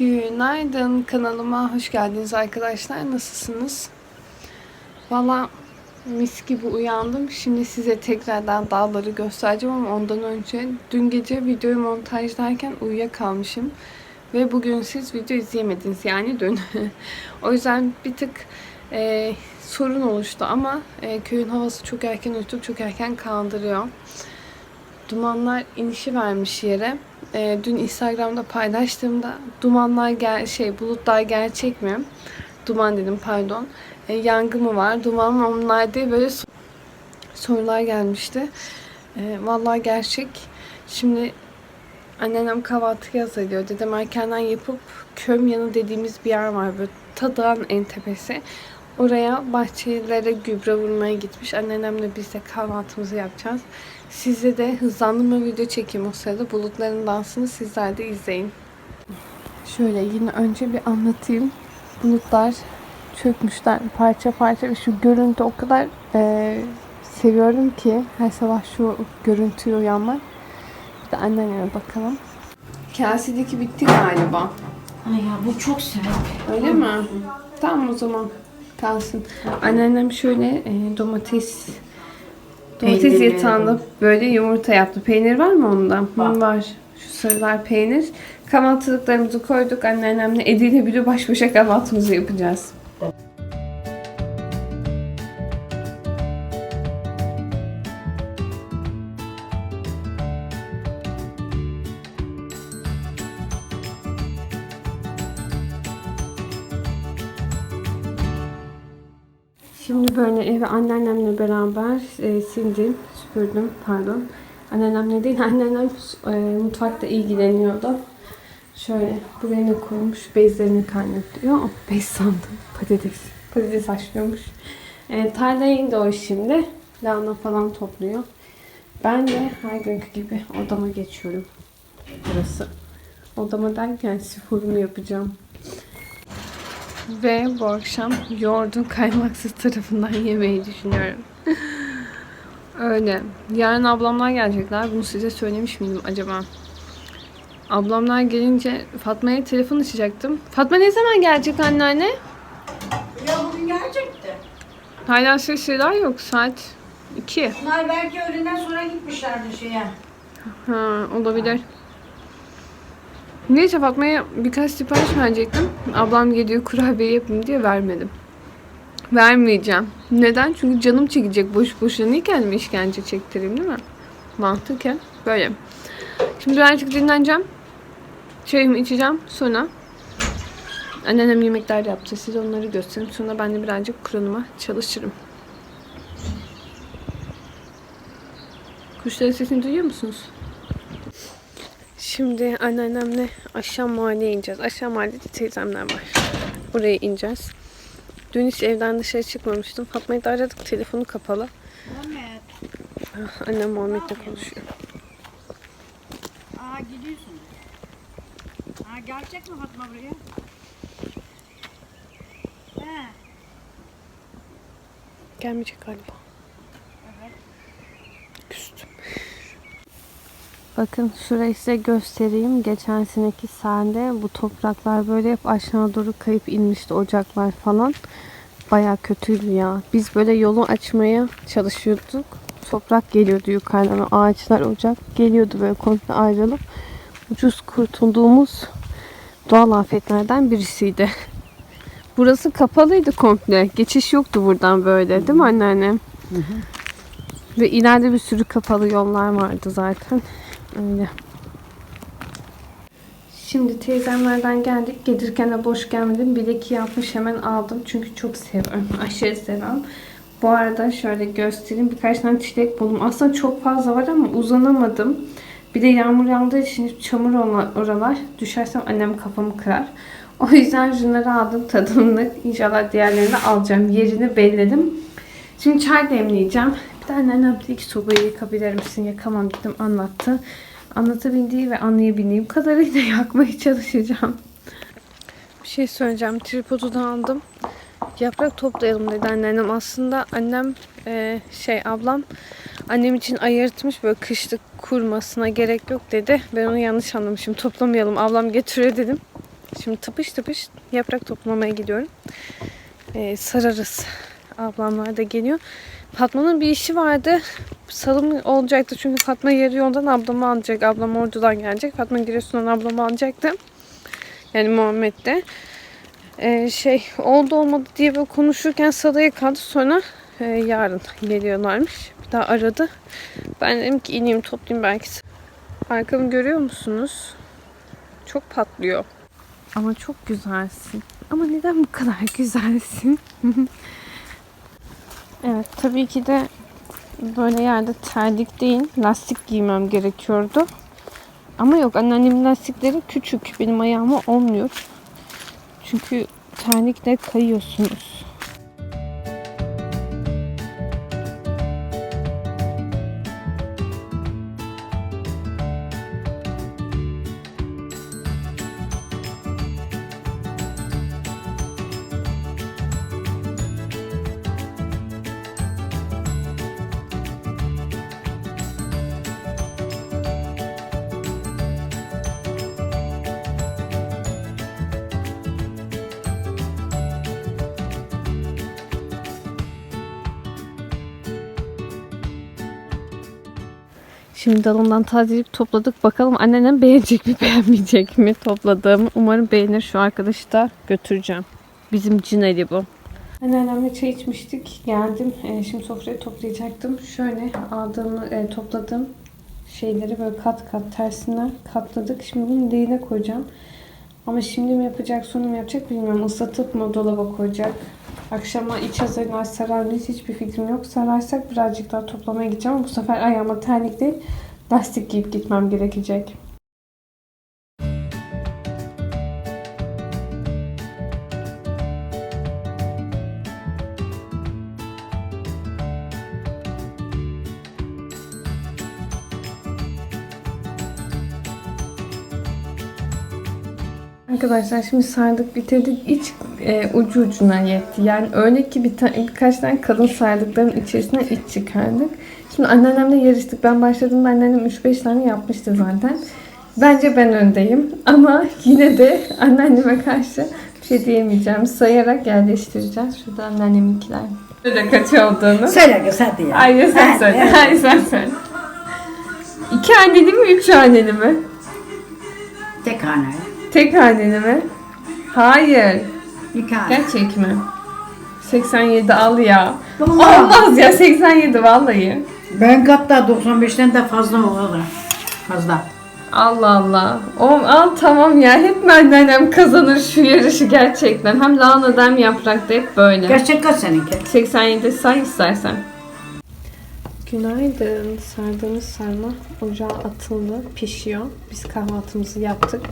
Günaydın kanalıma hoş geldiniz arkadaşlar. Nasılsınız? Valla mis gibi uyandım. Şimdi size tekrardan dağları göstereceğim ama ondan önce dün gece videoyu montajlarken uyuyakalmışım. Ve bugün siz video izleyemediniz yani dün. o yüzden bir tık e, sorun oluştu ama e, köyün havası çok erken uyutup çok erken kaldırıyor. Dumanlar inişi vermiş yere. E, dün Instagram'da paylaştığımda dumanlar gel şey bulutlar gerçek mi? Duman dedim pardon. E, yangın mı var? Duman mı onlar diye böyle so- sorular gelmişti. E, vallahi gerçek. Şimdi anneannem kahvaltı hazırlıyor. Dedem erkenden yapıp köm yanı dediğimiz bir yer var. Böyle tadağın en tepesi. Oraya bahçelere gübre vurmaya gitmiş. Anneannemle biz de kahvaltımızı yapacağız. Size de hızlandırma video çekeyim o sırada. Bulutların dansını sizler de izleyin. Şöyle yine önce bir anlatayım. Bulutlar çökmüşler parça parça ve şu görüntü o kadar eee, seviyorum ki her sabah şu görüntüye uyanmak. Bir de anneanneme bakalım. Kasedeki bitti galiba. Ay ya bu çok sert. Öyle mi? Tamam o zaman kalsın. Anneannem şöyle e, domates domates yatağında böyle yumurta yaptı. Peynir var mı onda? Var. var. Şu sarılar peynir. Kahvaltılıklarımızı koyduk. Anneannemle Edi'yle bir baş başa kahvaltımızı yapacağız. Evi anneannemle beraber e, sildim, süpürdüm pardon. Anneannemle değil, anneannem e, mutfakta ilgileniyordu. Şöyle buraya ne koymuş? Bezlerini kaynatıyor. Bez sandım. Patates. Patates haşlıyormuş. E, tarlaya indi o şimdi. Lahana falan topluyor. Ben de her günkü gibi odama geçiyorum. Burası. Odama derken sporumu yapacağım. Ve bu akşam yoğurdun kaymaksız tarafından yemeyi düşünüyorum. Öyle. Yarın ablamlar gelecekler. Bunu size söylemiş miydim acaba? Ablamlar gelince Fatma'ya telefon açacaktım. Fatma ne zaman gelecek anneanne? Ya bugün gelecekti. Hala sesler yok. Saat 2. Bunlar belki öğleden sonra gitmişlerdi şeye. Ha, olabilir. Neyse Fatma'ya birkaç sipariş verecektim. Ablam geliyor kurabiye yapayım diye vermedim. Vermeyeceğim. Neden? Çünkü canım çekecek. Boş boşuna niye kendime işkence çektireyim değil mi? Mantıken böyle. Şimdi birazcık dinleneceğim. Çayımı içeceğim. Sonra anneannem yemekler yaptı. Size onları göstereyim. Sonra ben de birazcık Kur'an'ıma çalışırım. Kuşların sesini duyuyor musunuz? Şimdi anneannemle aşağı mahalleye ineceğiz. Aşağı mahallede teyzemler var. Oraya ineceğiz. Dün hiç evden dışarı çıkmamıştım. Fatma'yı da aradık. Telefonu kapalı. Muhammed. Ah, Annem Muhammed'le konuşuyor. Aa gidiyorsun. Aa gelecek mi Fatma buraya? He. Gelmeyecek galiba. Evet. Küstüm. Bakın şurayı size göstereyim. Geçen seneki sende bu topraklar böyle hep aşağı doğru kayıp inmişti. Ocaklar falan. Baya kötüydü ya. Biz böyle yolu açmaya çalışıyorduk. Toprak geliyordu yukarıdan. Ağaçlar, ocak geliyordu böyle komple ayrılıp. Ucuz kurtulduğumuz doğal afetlerden birisiydi. Burası kapalıydı komple. Geçiş yoktu buradan böyle değil mi anneannem? Ve ileride bir sürü kapalı yollar vardı zaten. Öyle. Şimdi teyzemlerden geldik. Gelirken de boş gelmedim. Bir iki yapmış hemen aldım. Çünkü çok seviyorum. Aşırı seviyorum. Bu arada şöyle göstereyim. Birkaç tane çilek buldum. Aslında çok fazla var ama uzanamadım. Bir de yağmur yağdığı için çamur oralar. Düşersem annem kafamı kırar. O yüzden şunları aldım tadımlık. İnşallah diğerlerini alacağım. Yerini belledim. Şimdi çay demleyeceğim. De anneannem dedi ki sobayı yakabilir misin? Yakamam dedim anlattı. Anlatabildiği ve anlayabildiğim kadarıyla yakmaya çalışacağım. Bir şey söyleyeceğim. Tripodu da aldım. Yaprak toplayalım dedi anneannem. Aslında annem e, şey ablam annem için ayırtmış böyle kışlık kurmasına gerek yok dedi. Ben onu yanlış anlamışım. Toplamayalım ablam getiriyor dedim. Şimdi tıpış tıpış yaprak toplamaya gidiyorum. Ee, sararız. Ablamlar da geliyor. Fatma'nın bir işi vardı. Salım olacaktı çünkü Fatma yarı yoldan ablamı alacak. Ablam ordudan gelecek. Fatma Giresun'dan ablamı alacaktı. Yani Muhammed de. Ee, şey oldu olmadı diye böyle konuşurken sadaya kaldı. Sonra e, yarın geliyorlarmış. Bir daha aradı. Ben dedim ki ineyim toplayayım belki. Arkamı görüyor musunuz? Çok patlıyor. Ama çok güzelsin. Ama neden bu kadar güzelsin? evet tabii ki de böyle yerde terlik değil lastik giymem gerekiyordu. Ama yok anneannemin lastikleri küçük. Benim ayağıma olmuyor. Çünkü terlikle kayıyorsunuz. Şimdi dalından tazeleyip topladık. Bakalım anneannem beğenecek mi beğenmeyecek mi topladığımı. Umarım beğenir. Şu arkadaşı da götüreceğim. Bizim cineli bu. Anneannemle çay içmiştik. Geldim. Ee, şimdi sofrayı toplayacaktım. Şöyle aldığım, e, topladığım şeyleri böyle kat kat tersinden katladık. Şimdi bunu leğene koyacağım. Ama şimdi mi yapacak, sonra mı yapacak bilmiyorum. Islatıp mı dolaba koyacak. Akşama iç hazırlar sarar mıyız hiçbir fikrim yok. Sararsak birazcık daha toplamaya gideceğim ama bu sefer ayağıma terlik değil lastik giyip gitmem gerekecek. Arkadaşlar şimdi sardık bitirdik. İç e, ucu ucuna yetti. Yani öyle ki bir ta- birkaç tane kalın sardıkların içerisinden iç çıkardık. Şimdi anneannemle yarıştık. Ben başladığımda anneannem 3-5 tane yapmıştı zaten. Bence ben öndeyim. Ama yine de anneanneme karşı bir şey diyemeyeceğim. Sayarak yerleştireceğiz. Şurada anneanneminkiler. Şöyle kaç olduğunu. Söyle hadi ya. Hayır sen söyle. Hayır sen söyle. İki haneli mi, üç haneli mi? Tek hane. Tek haneli mi? Hayır. Hane. Gerçek mi? 87 al ya. Vallahi. Olmaz ya 87 vallahi. Ben katta 95'ten de fazla olur. Fazla. Allah Allah. O al tamam ya. Hep anneannem kazanır şu yarışı gerçekten. Hem lahana hem yaprakta hep böyle. Gerçek kaç seninki? 87 say istersen. Günaydın. Sardığımız sarma ocağa atıldı. Pişiyor. Biz kahvaltımızı yaptık.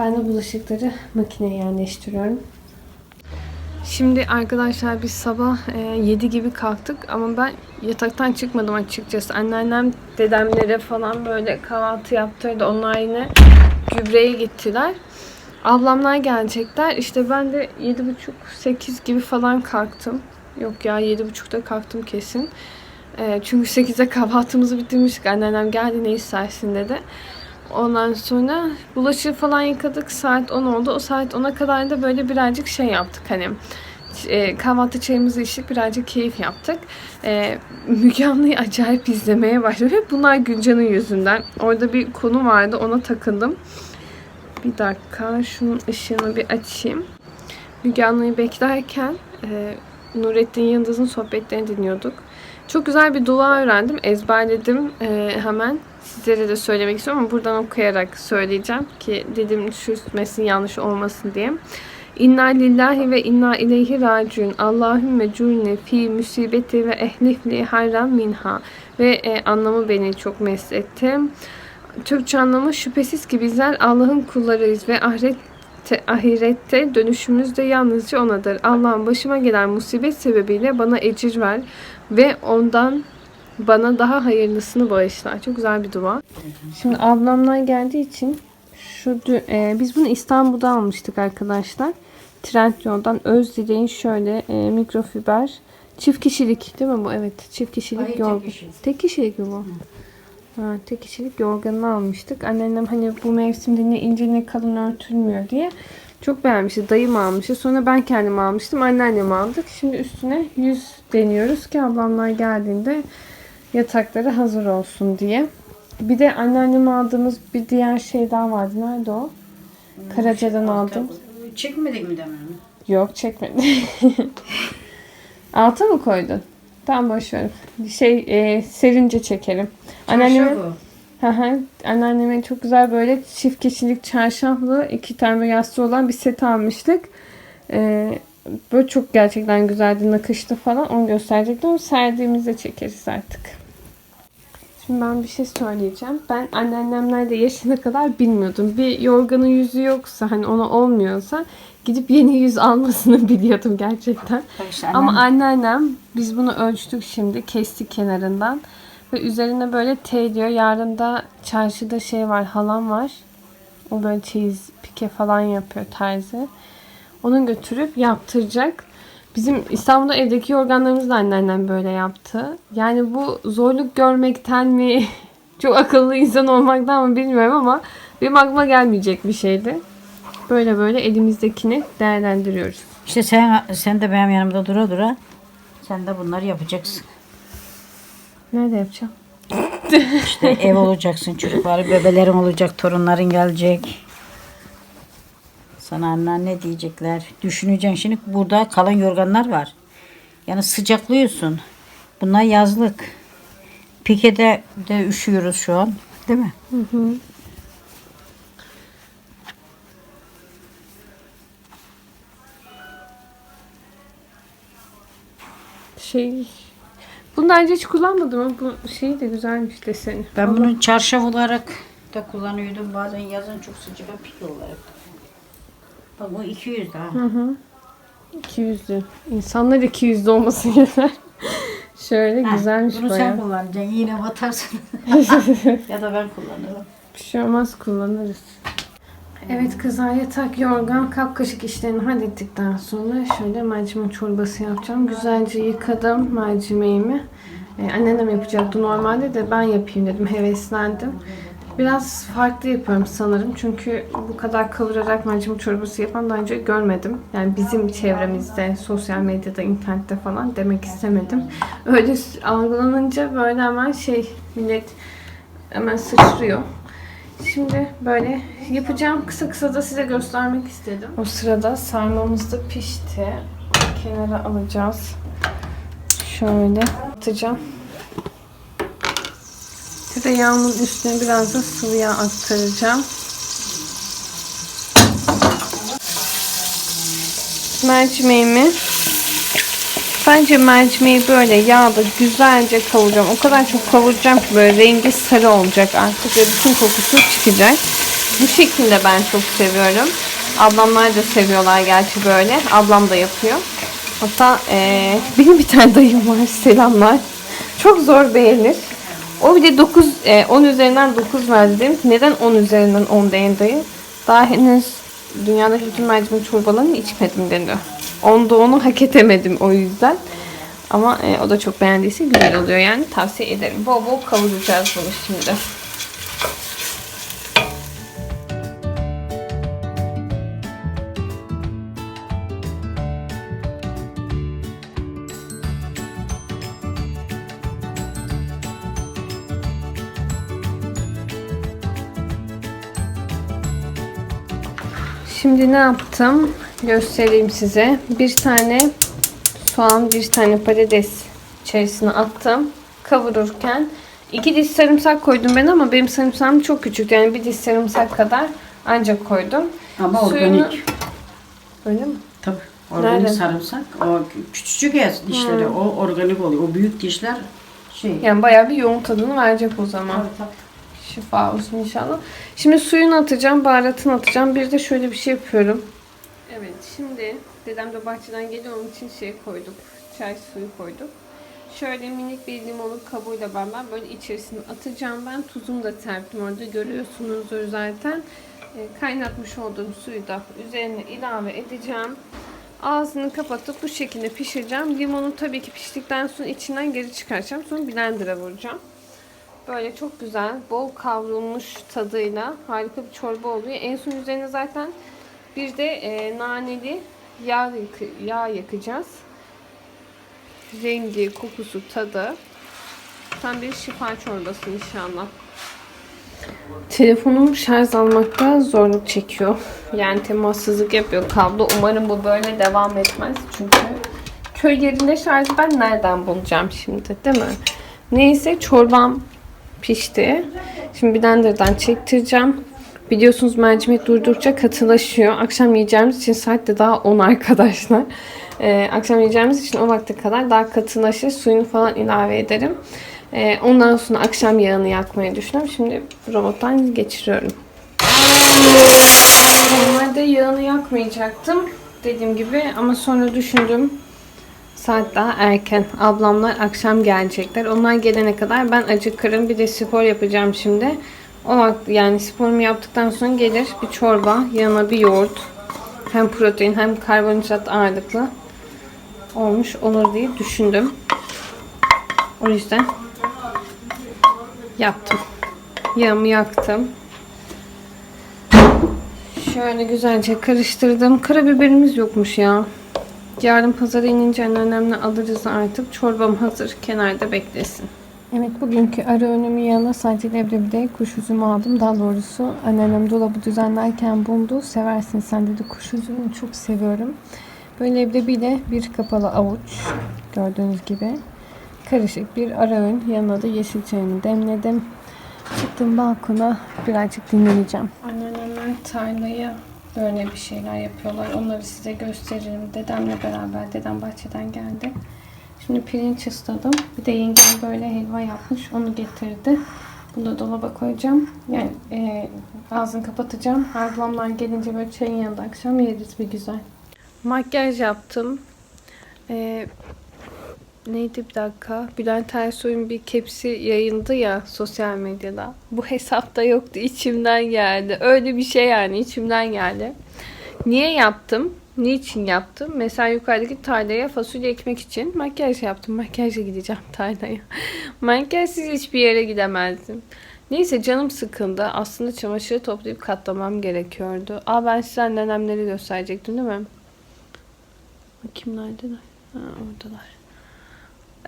Ben de bulaşıkları makineye yerleştiriyorum. Şimdi arkadaşlar biz sabah e, 7 gibi kalktık ama ben yataktan çıkmadım açıkçası. Anneannem dedemlere falan böyle kahvaltı yaptırdı. Onlar yine gübreye gittiler. Ablamlar gelecekler. İşte ben de 7.30-8 gibi falan kalktım. Yok ya 7.30'da kalktım kesin. E, çünkü 8'de kahvaltımızı bitirmiştik. Anneannem geldi ne istersin dedi. Ondan sonra bulaşığı falan yıkadık. Saat 10 oldu. O saat 10'a kadar da böyle birazcık şey yaptık hani e, kahvaltı çayımızı içtik. Birazcık keyif yaptık. E, Müge Anlı'yı acayip izlemeye başladım. Hep bunlar Gülcan'ın yüzünden. Orada bir konu vardı. Ona takıldım. Bir dakika. Şunun ışığını bir açayım. Müge Anlı'yı beklerken e, Nurettin Yıldız'ın sohbetlerini dinliyorduk. Çok güzel bir dua öğrendim. Ezberledim e, hemen. Sizlere de söylemek istiyorum ama buradan okuyarak söyleyeceğim ki dedim düşürmesin yanlış olmasın diye. İnna lillahi ve inna ileyhi raciun. Allahümme curne fi musibeti ve ehlifli hayran minha. Ve e, anlamı beni çok mest etti. Türkçe anlamı şüphesiz ki bizler Allah'ın kullarıyız ve ahirette, ahirette dönüşümüz de yalnızca O'nadır. Allah'ın başıma gelen musibet sebebiyle bana ecir ver ve ondan bana daha hayırlısını bağışlar. Çok güzel bir dua. Şimdi ablamlar geldiği için şu e, biz bunu İstanbul'da almıştık arkadaşlar. Trendyol'dan öz dileğin şöyle e, mikrofiber çift kişilik değil mi bu? Evet çift kişilik Hayır, tek yorgun. kişilik. Tek kişilik mi bu? Ha, tek kişilik yorganını almıştık. Anneannem hani bu mevsimde ne ince ne kalın örtülmüyor diye çok beğenmişti. Dayım almıştı. Sonra ben kendim almıştım. Anneannem aldık. Şimdi üstüne yüz deniyoruz ki ablamlar geldiğinde yatakları hazır olsun diye. Bir de anneannem aldığımız bir diğer şey daha vardı. Nerede o? Karaca'dan aldım. Çekmedik mi demin? Yok çekmedi. Alta mı koydun? Tamam boş ver. Şey e, serince çekelim. Anneanneme, anneanneme çok güzel böyle çift kişilik çarşaflı iki tane yastığı olan bir set almıştık. E, böyle çok gerçekten güzeldi nakışlı falan. Onu gösterecektim. Serdiğimizde çekeriz artık. Şimdi ben bir şey söyleyeceğim. Ben anneannemlerde yaşına kadar bilmiyordum. Bir yorganın yüzü yoksa hani ona olmuyorsa gidip yeni yüz almasını biliyordum gerçekten. İşte Ama anneannem biz bunu ölçtük şimdi kestik kenarından ve üzerine böyle T diyor. Yarın da çarşıda şey var halam var. O böyle çeyiz pike falan yapıyor terzi. Onu götürüp yaptıracak. Bizim İstanbul'da evdeki yorganlarımızı da anneannem böyle yaptı. Yani bu zorluk görmekten mi çok akıllı insan olmaktan mı bilmiyorum ama benim aklıma gelmeyecek bir şeydi. Böyle böyle elimizdekini değerlendiriyoruz. İşte sen sen de benim yanımda dura dura sen de bunları yapacaksın. Nerede yapacağım? İşte ev olacaksın, çocukları, bebelerin olacak, torunların gelecek. Sana anneanne diyecekler. Düşüneceksin şimdi burada kalan yorganlar var. Yani sıcaklıyorsun. Bunlar yazlık. Pikede de üşüyoruz şu an. Değil mi? Şey bunu daha önce hiç kullanmadım ama bu şey de güzelmiş deseni. Ben Allah- bunu çarşaf olarak da kullanıyordum. Bazen yazın çok sıcak pike olarak. Bak bu 200 daha. Hı hı. 200'lü. İnsanlar 200'lü olması yeter. Şöyle Ha, güzelmiş Bunu bayağı. sen kullanacaksın. Yine batarsın. ya da ben kullanırım. Bir şey olmaz kullanırız. Evet kızlar yatak, yorgan, kap kaşık işlerini hallettikten sonra şöyle mercimek çorbası yapacağım. Güzelce yıkadım mercimeğimi. Ee, anneannem yapacaktı normalde de ben yapayım dedim. Heveslendim. Biraz farklı yapıyorum sanırım. Çünkü bu kadar kavurarak mercimek çorbası yapan daha önce görmedim. Yani bizim çevremizde, sosyal medyada, internette falan demek istemedim. Öyle algılanınca böyle hemen şey millet hemen sıçrıyor. Şimdi böyle yapacağım. Kısa kısa da size göstermek istedim. O sırada sarmamız da pişti. Kenara alacağız. Şöyle atacağım. Tereyağımın üstüne biraz da sıvı yağ aktaracağım. Mercimeğimi Bence mercimeği böyle yağda güzelce kavuracağım. O kadar çok kavuracağım ki böyle rengi sarı olacak artık ve bütün kokusu çıkacak. Bu şekilde ben çok seviyorum. Ablamlar da seviyorlar gerçi böyle. Ablam da yapıyor. Hatta eee, benim bir tane dayım var. Selamlar. Çok zor beğenir. O bile 9, e, 10 üzerinden 9 verdi dedim. ki, Neden 10 üzerinden 10 değil dayı? Daha henüz dünyadaki bütün mercimek çorbalarını içmedim dedi. Onda onu hak edemedim o yüzden. Ama e, o da çok beğendiyse güzel oluyor yani tavsiye ederim. Bol bol kavuracağız bunu şimdi. Şimdi ne yaptım? Göstereyim size. Bir tane soğan, bir tane patates içerisine attım. Kavururken iki diş sarımsak koydum ben ama benim sarımsağım çok küçük. Yani bir diş sarımsak kadar ancak koydum. Ama Suyunu- organik. Öyle mi? Tabii. Organik Nerede? sarımsak. O küçücük ya dişleri. O organik oluyor. O büyük dişler şey. Yani bayağı bir yoğun tadını verecek o zaman. Tabii, tabii. Şifa olsun inşallah. Şimdi suyunu atacağım, baharatını atacağım. Bir de şöyle bir şey yapıyorum. Evet, şimdi dedem de bahçeden geliyor onun için şey koyduk. Çay suyu koyduk. Şöyle minik bir limonun kabuğuyla beraber böyle içerisine atacağım ben. Tuzumu da serptim orada görüyorsunuzdur zaten. E, kaynatmış olduğum suyu da üzerine ilave edeceğim. Ağzını kapatıp bu şekilde pişireceğim. Limonu tabii ki piştikten sonra içinden geri çıkaracağım. Sonra blender'a vuracağım. Böyle çok güzel, bol kavrulmuş tadıyla harika bir çorba oluyor. En son üzerine zaten bir de e, naneli yağ, yakı- yağ yakacağız. Rengi, kokusu, tadı. Tam bir şifa çorbası inşallah. Telefonum şarj almakta zorluk çekiyor. Yani temassızlık yapıyor kablo. Umarım bu böyle devam etmez. Çünkü köy yerinde şarjı ben nereden bulacağım şimdi değil mi? Neyse çorbam pişti. Şimdi blenderdan çektireceğim. Biliyorsunuz mercimek durdukça katılaşıyor. Akşam yiyeceğimiz için saat de daha 10 arkadaşlar. Ee, akşam yiyeceğimiz için o vakte kadar daha katılaşır. Suyunu falan ilave ederim. Ee, ondan sonra akşam yağını yakmayı düşünüyorum. Şimdi robottan geçiriyorum. Normalde yağını yakmayacaktım. Dediğim gibi ama sonra düşündüm. Saat daha erken. Ablamlar akşam gelecekler. Onlar gelene kadar ben acıkırım. Bir de spor yapacağım şimdi. O vakti yani sporumu yaptıktan sonra gelir bir çorba, yanına bir yoğurt. Hem protein hem karbonhidrat ağırlıklı olmuş olur diye düşündüm. O yüzden yaptım. Yağımı yaktım. Şöyle güzelce karıştırdım. Karabiberimiz yokmuş ya. Yarın pazara inince anneannemle alırız artık. Çorbam hazır. Kenarda beklesin. Evet bugünkü ara öğünümün yanına sadece leblebi kuş üzümü aldım. Daha doğrusu anneannem dolabı düzenlerken buldu. Seversin sen dedi kuş üzümünü çok seviyorum. Böyle leblebiyle bir kapalı avuç gördüğünüz gibi karışık bir ara öğün. Yanına da yeşil çayını demledim. Çıktım balkona birazcık dinleneceğim. Anneannemler tarlaya böyle bir şeyler yapıyorlar. Onları size gösteririm. Dedemle beraber. Dedem bahçeden geldi. Şimdi pirinç ısladım. Bir de yengem böyle helva yapmış. Onu getirdi. Bunu da dolaba koyacağım. Yani e, ağzını kapatacağım. Ablamlar gelince böyle çayın yanında akşam yeriz bir güzel. Makyaj yaptım. E, neydi bir dakika? Bülent Ersoy'un bir kepsi yayındı ya sosyal medyada. Bu hesapta yoktu. içimden geldi. Öyle bir şey yani içimden geldi. Niye yaptım? Niçin yaptım? Mesela yukarıdaki tarlaya fasulye ekmek için makyaj yaptım. Makyajla gideceğim tarlaya. Makyajsız hiçbir yere gidemezdim. Neyse canım sıkıldı. Aslında çamaşırı toplayıp katlamam gerekiyordu. Aa ben size anneannemleri gösterecektim değil mi? Bakayım neredeler? Ha, oradalar.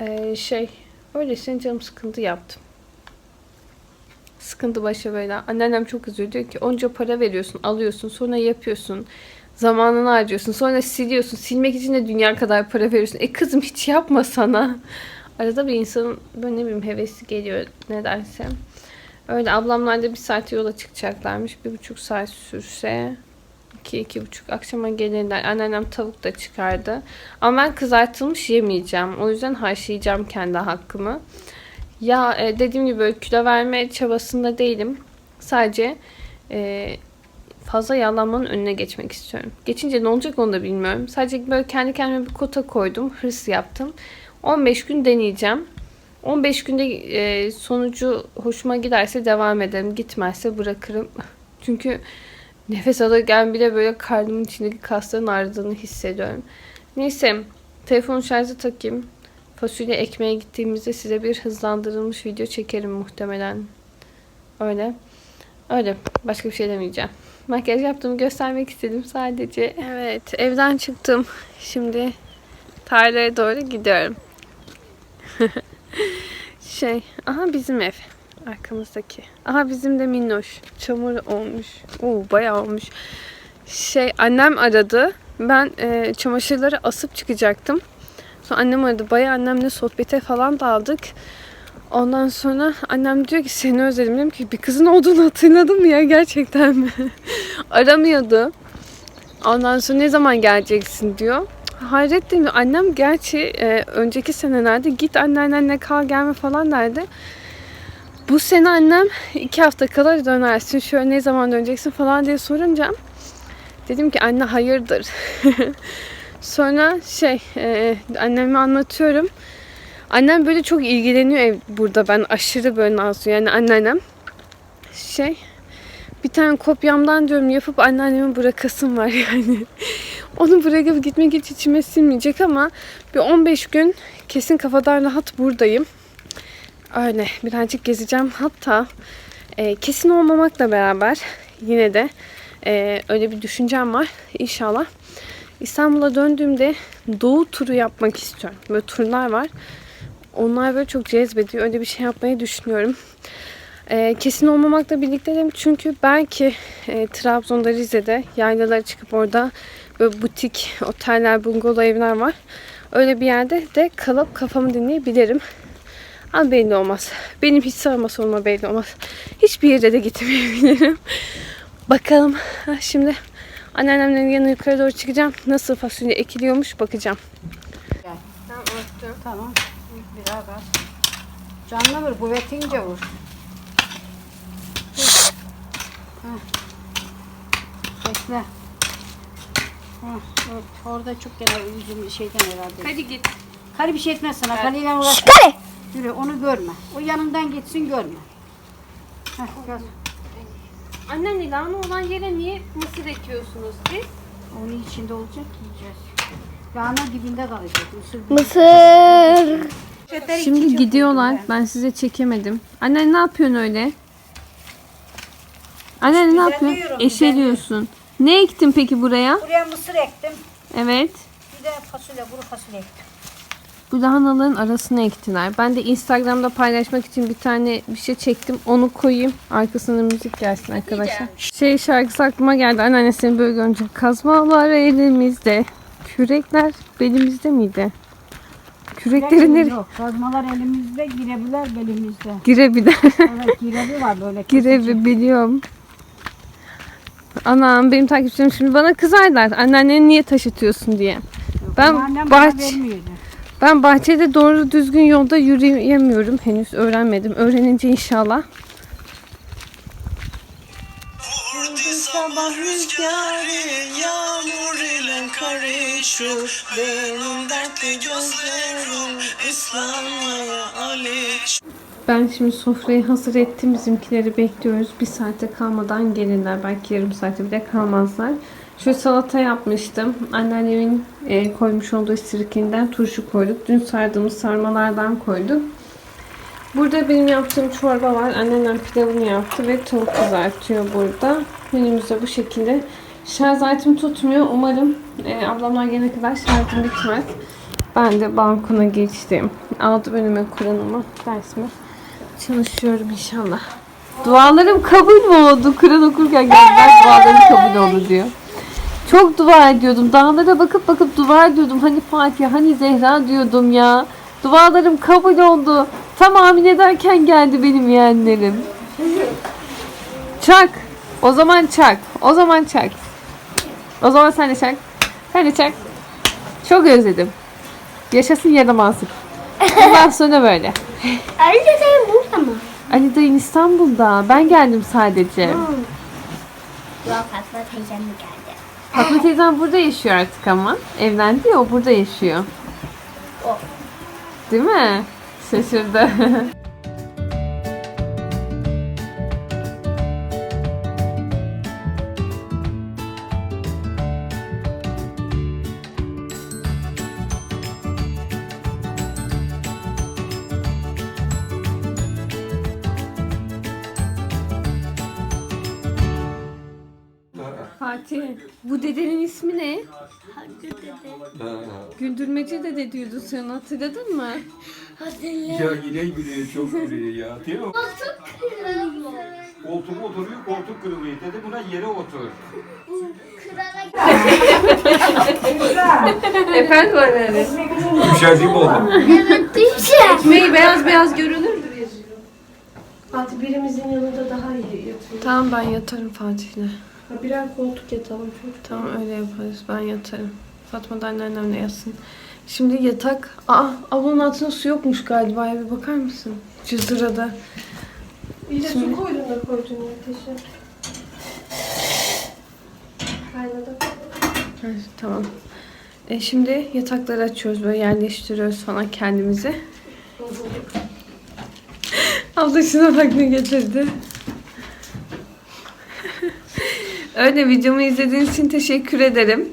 Ee, şey öylesine canım sıkıntı yaptım. Sıkıntı başa bela. Anneannem çok üzülüyor diyor ki onca para veriyorsun, alıyorsun, sonra yapıyorsun. Zamanını harcıyorsun, sonra siliyorsun. Silmek için de dünya kadar para veriyorsun. E kızım hiç yapma sana. Arada bir insanın böyle ne bileyim hevesi geliyor nedense. Öyle ablamlar da bir saat yola çıkacaklarmış. Bir buçuk saat sürse iki, iki buçuk akşama gelirler. Anneannem tavuk da çıkardı. Ama ben kızartılmış yemeyeceğim. O yüzden haşlayacağım kendi hakkımı. Ya e, dediğim gibi böyle kilo verme çabasında değilim. Sadece e, fazla yağlanmanın önüne geçmek istiyorum. Geçince ne olacak onu da bilmiyorum. Sadece böyle kendi kendime bir kota koydum. Hırs yaptım. 15 gün deneyeceğim. 15 günde e, sonucu hoşuma giderse devam ederim. Gitmezse bırakırım. Çünkü nefes alırken bile böyle karnımın içindeki kasların ağrıdığını hissediyorum. Neyse telefonu şarja takayım. Fasulye ekmeğe gittiğimizde size bir hızlandırılmış video çekerim muhtemelen. Öyle. Öyle. Başka bir şey demeyeceğim. Makyaj yaptığımı göstermek istedim sadece. Evet. Evden çıktım. Şimdi tarlaya doğru gidiyorum. şey. Aha bizim ev. Arkamızdaki. Aha bizim de minnoş. Çamur olmuş. Oo bayağı olmuş. Şey annem aradı. Ben e, çamaşırları asıp çıkacaktım. Sonra annem aradı. Bayağı annemle sohbete falan daldık. Ondan sonra annem diyor ki seni özledim. Dedim ki bir kızın olduğunu hatırladım ya gerçekten mi? Aramıyordu. Ondan sonra ne zaman geleceksin diyor. Hayret değil mi? Annem gerçi e, önceki senelerde git anneannenle kal gelme falan derdi. Bu sene annem iki hafta kala dönersin. Şöyle ne zaman döneceksin falan diye sorunca dedim ki anne hayırdır. Sonra şey e, anneme anlatıyorum. Annem böyle çok ilgileniyor ev burada. Ben aşırı böyle nazlı yani anneannem. Şey bir tane kopyamdan diyorum yapıp anneanneme bırakasım var yani. Onu bırakıp gitmek hiç içime sinmeyecek ama bir 15 gün kesin kafadan rahat buradayım. Öyle birazcık gezeceğim. Hatta e, kesin olmamakla beraber yine de e, öyle bir düşüncem var. İnşallah İstanbul'a döndüğümde doğu turu yapmak istiyorum. Böyle turlar var. Onlar böyle çok cezbediyor. Öyle bir şey yapmayı düşünüyorum. E, kesin olmamakla birlikte de çünkü belki e, Trabzon'da Rize'de yaylalara çıkıp orada böyle butik oteller, bungalov evler var. Öyle bir yerde de kalıp kafamı dinleyebilirim. Ama belli olmaz. Benim hiç sağıma soluma belli olmaz. Hiçbir yere de gitmeyebilirim. Bakalım. Ha, Şimdi anneannemlerin yanına yukarı doğru çıkacağım. Nasıl fasulye ekiliyormuş bakacağım. Tamam. Bir daha bas. Canlı vur, kuvvetince vur. Bekle. Evet. Orada çok gene üzüm şeyden herhalde. Hadi git. Kali bir şey etmez sana. Kaliyle uğraş. Yürü onu görme. O yanından geçsin görme. Heh, gel. Anneanne lahana olan yere niye mısır ekiyorsunuz siz? Onun içinde olacak yiyeceğiz. Lahana dibinde kalacak. Mısır Mısır. Şimdi gidiyorlar. Ben size çekemedim. Anne ne yapıyorsun öyle? Anne ne yapıyorsun? Eşeliyorsun. Ne ektin peki buraya? Buraya mısır ektim. Evet. Bir de fasulye, kuru fasulye ektim. Bu lahanaların arasına ektiler. Ben de Instagram'da paylaşmak için bir tane bir şey çektim. Onu koyayım. Arkasına müzik gelsin arkadaşlar. Şey şarkısı aklıma geldi. Anneannesini böyle görünce. Kazmalar elimizde. Kürekler belimizde miydi? Kürekleri nereye? Yok, kazmalar elimizde, girebiler belimizde. Girebilir. Evet, girebi var böyle. Girebi biliyorum. Anam benim takipçilerim şimdi bana kızarlar. Anneanneni niye taşıtıyorsun diye. Ben Annem bana bahç vermiyordu. Ben bahçede doğru düzgün yolda yürüyemiyorum. Henüz öğrenmedim. Öğrenince inşallah. Sabah rüzgarı yağmur ile karışır Benim dertli gözlerim ıslanmaya alış Ben şimdi sofrayı hazır ettim. Bizimkileri bekliyoruz. Bir saate kalmadan gelirler. Belki yarım saate bile kalmazlar. Şu salata yapmıştım. Anneannemin e, koymuş olduğu sirkinden turşu koyduk. Dün sardığımız sarmalardan koyduk. Burada benim yaptığım çorba var. Anneannem pilavını yaptı ve tavuk kızartıyor burada. Menümüzde bu şekilde. Şarj aletim tutmuyor. Umarım e, ablamlar gelene kadar şarjım bitmez. Ben de balkona geçtim. Aldım önüme Kur'an'ımı, dersimi. Çalışıyorum inşallah. Dualarım kabul mü oldu? Kur'an okurken geldiler dualarım kabul oldu diyor. Çok dua ediyordum. Dağlara bakıp bakıp dua ediyordum. Hani Fatiha, hani Zehra diyordum ya. Dualarım kabul oldu. Tam amin ederken geldi benim yeğenlerim. Çak. O zaman çak. O zaman çak. O zaman sen de çak. Sen de çak. Çok özledim. Yaşasın yaramazlık. Bundan sonra böyle. Ayrıca sen burada mı? Ali dayın İstanbul'da. Ben geldim sadece. Yok Fatma teyzem geldi? Fatma teyzem burada yaşıyor artık ama. Evlendi ya o burada yaşıyor. O. Değil mi? Şaşırdı. Fatih, bu dedenin ismi ne? Güldürmeci dede diyordu sen hatırladın mı? Ya yine gülüyor, çok gülüyor ya. Değil mi? Koltuk oturuyor, koltuk kırılıyor. Dedi buna yere otur. Efendim anneanne. Düşerdi mi oğlum? Ekmeği beyaz beyaz görünür Fatih birimizin yanında daha iyi yatıyor. Tamam ben yatarım Fatih'le. Birer koltuk yatalım çocuk. Tamam öyle yaparız. Ben yatarım. Fatma da anneannemle yatsın. Şimdi yatak... Aa ablanın altında su yokmuş galiba. Ya bir bakar mısın? Cızdırada. Bir de Şimdi- su koydun da koydun ateşe. Kaynadı. Evet, tamam. E şimdi yatakları açıyoruz böyle yerleştiriyoruz falan kendimizi. Abla şuna bak ne getirdi. Öyle videomu izlediğiniz için teşekkür ederim.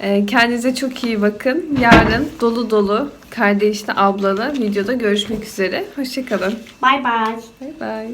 Ee, kendinize çok iyi bakın. Yarın dolu dolu kardeşli ablalı videoda görüşmek üzere. Hoşçakalın. Bay bay. Bay bay.